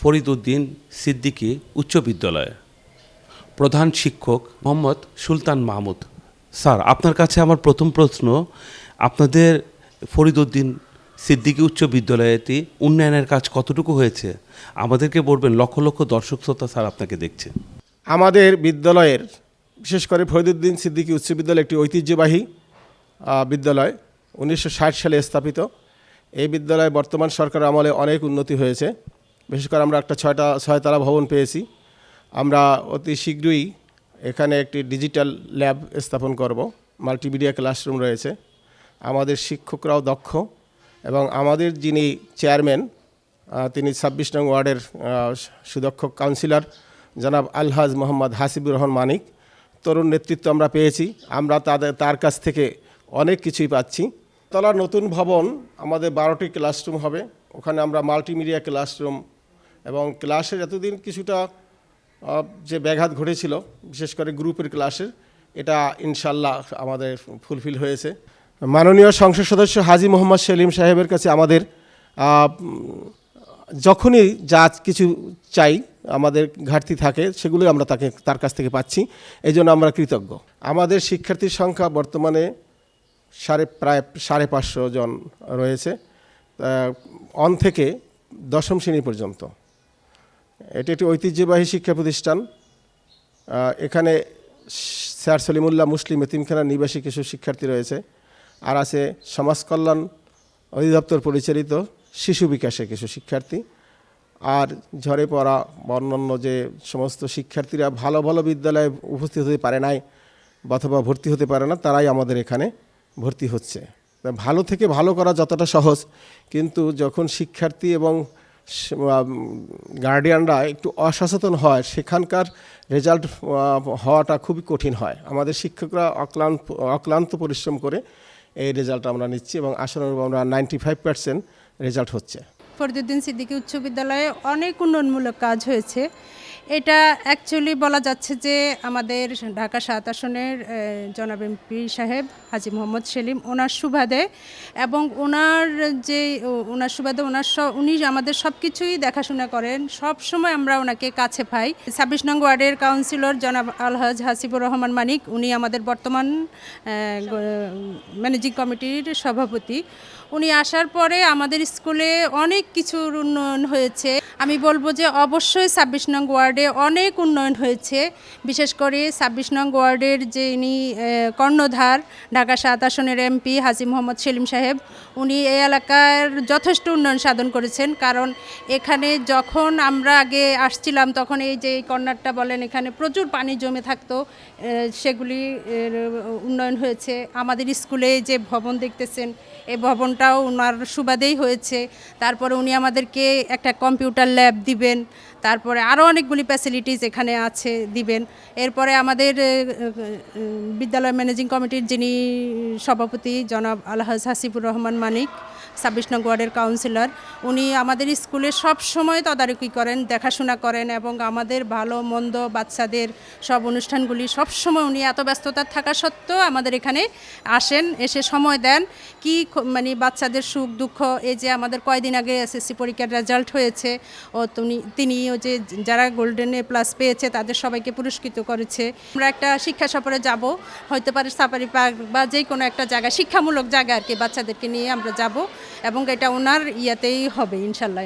ফরিদউদ্দিন সিদ্দিকী উচ্চ বিদ্যালয়। প্রধান শিক্ষক মোহাম্মদ সুলতান মাহমুদ। স্যার, আপনার কাছে আমার প্রথম প্রশ্ন, আপনাদের ফরিদউদ্দিন সিদ্দিকী উচ্চ বিদ্যালয়তে উন্নয়নের কাজ কতটুকু হয়েছে? আমাদেরকে বলবেন, লক্ষ লক্ষ দর্শক শ্রোতা স্যার আপনাকে দেখছে। আমাদের বিদ্যালয়ের, বিশেষ করে ফরিদুদ্দিন সিদ্দিকী উচ্চ বিদ্যালয় একটি ঐতিহ্যবাহী বিদ্যালয়, উনিশশো ষাট সালে স্থাপিত। এই বিদ্যালয়ে বর্তমান সরকার আমলে অনেক উন্নতি হয়েছে। বিশেষ করে আমরা একটা ছয়টা, ছয়তলা ভবন পেয়েছি। আমরা অতি শীঘ্রই এখানে একটি ডিজিটাল ল্যাব স্থাপন করব। মাল্টিমিডিয়া ক্লাসরুম রয়েছে। আমাদের শিক্ষকরাও দক্ষ এবং আমাদের যিনি চেয়ারম্যান তিনি ছাব্বিশ নং ওয়ার্ডের সুদক্ষ কাউন্সিলর জনাব আলহাজ মোহাম্মদ হাসিবুর রহমান মানিক। তরুণ নেতৃত্ব আমরা পেয়েছি। আমরা তাদের, তার কাছ থেকে অনেক কিছুই পাচ্ছি। তলার নতুন ভবন আমাদের বারোটি ক্লাসরুম হবে। ওখানে আমরা মাল্টিমিডিয়া ক্লাসরুম এবং ক্লাসের এতদিন কিছুটা যে ব্যাঘাত ঘটেছিল, বিশেষ করে গ্রুপের ক্লাসের, এটা ইনশাল্লাহ আমাদের ফুলফিল হয়েছে। মাননীয় সংসদ সদস্য হাজি মোহাম্মদ সেলিম সাহেবের কাছে আমাদের যখনই যা কিছু চাই, আমাদের ঘাটতি থাকে সেগুলো আমরা তাকে, তার কাছ থেকে পাচ্ছি। এই জন্য আমরা কৃতজ্ঞ। আমাদের শিক্ষার্থীর সংখ্যা বর্তমানে সাড়ে, প্রায় সাড়ে পাঁচশো জন রয়েছে অন থেকে দশম শ্রেণি পর্যন্ত। এটি একটি ঐতিহ্যবাহী শিক্ষা প্রতিষ্ঠান। এখানে স্যার সলিমুল্লাহ মুসলিম এতিমখানার নিবাসী কিছু শিক্ষার্থী রয়েছে। আর আছে সমাজ কল্যাণ অধিদপ্তর পরিচালিত শিশু বিকাশে কিছু শিক্ষার্থী। আর ঝরে পড়া বা যে সমস্ত শিক্ষার্থীরা ভালো ভালো বিদ্যালয়ে উপস্থিত হতে পারে নাই অথবা ভর্তি হতে পারে না, তারাই আমাদের এখানে ভর্তি হচ্ছে। ভালো থেকে ভালো করা যতটা সহজ, কিন্তু যখন শিক্ষার্থী এবং গার্ডিয়ানরা একটু অসচেতন হয়। সেখানকার রেজাল্ট হওয়াটা খুবই কঠিন হয়। আমাদের শিক্ষকরা অক্লান্ত অক্লান্ত পরিশ্রম করে এই রেজাল্ট আমরা নিচ্ছি এবং আসলে আমরা নাইনটি ফাইভ পার্সেন্ট রেজাল্ট হচ্ছে। ফরিদুদ্দিন সিদ্দিকী উচ্চ বিদ্যালয়ে অনেক উন্নয়নমূলক কাজ হয়েছে। এটা অ্যাকচুয়ালি বলা যাচ্ছে যে আমাদের ঢাকা সাত আসনের জনাব এমপি সাহেব হাজি মোহাম্মদ সেলিম, ওনার সুবাদে এবং ওনার যে ওনার সুবাদে ওনার উনি আমাদের সব কিছুই দেখাশোনা করেন, সব সময় আমরা ওনাকে কাছে পাই। ছাব্বিশ নং ওয়ার্ডের কাউন্সিলর জনাব আলহাজ হাসিবুর রহমান মানিক, উনি আমাদের বর্তমান ম্যানেজিং কমিটির সভাপতি। উনি আসার পরে আমাদের স্কুলে অনেক কিছুর উন্নয়ন হয়েছে। আমি বলব যে অবশ্যই ছাব্বিশ নং ওয়ার্ডে অনেক উন্নয়ন হয়েছে। বিশেষ করে ছাব্বিশ নং ওয়ার্ডের যে ইনি কর্ণধার, ঢাকা সাত আসনের এমপি হাজি মোহাম্মদ সেলিম সাহেব, উনি এই এলাকার যথেষ্ট উন্নয়ন সাধন করেছেন। কারণ এখানে যখন আমরা আগে আসছিলাম, তখন এই যে কর্নারটা বলেন, এখানে প্রচুর পানি জমে থাকতো সেগুলি উন্নয়ন হয়েছে। আমাদের স্কুলে যে ভবন দেখতেছেন এই ভবনটাও ওনার সুবাদেই হয়েছে। তারপরে উনি আমাদেরকে একটা কম্পিউটার ল্যাব দিবেন। তারপরে আরও অনেকগুলি ফ্যাসিলিটিস এখানে আছে, দিবেন। এরপরে আমাদের বিদ্যালয় ম্যানেজিং কমিটির যিনি সভাপতি, জনাব আলহাজ হাসিবুর রহমান মানিক, ছাব্বিশ নং ওয়ার্ডের কাউন্সিলর উনি আমাদের স্কুলে সব সময় তদারকি করেন, দেখাশোনা করেন এবং আমাদের ভালো, মন্দ, বাচ্চাদের সব অনুষ্ঠানগুলি সব সময় উনি এত ব্যস্ততা থাকা সত্ত্বেও আমাদের এখানে আসেন, এসে সময় দেন। কি মানে বাচ্চাদের সুখ, দুঃখ, এই যে আমাদের কয়দিন আগে এসএসসি পরীক্ষার রেজাল্ট হয়েছে, ও তিনি ও যে, যারা গোল্ডেন এ প্লাস পেয়েছে, তাদের সবাইকে পুরস্কৃত করেছে। আমরা একটা শিক্ষা সফরে যাব, হয়তো পারে সাফারি পার্ক বা যে কোনো একটা জায়গা শিক্ষামূলক জায়গা আর কি বাচ্চাদেরকে নিয়ে আমরা যাব এবং এটা ওনার ইয়াতেই হবে, ইনশাল্লাহ।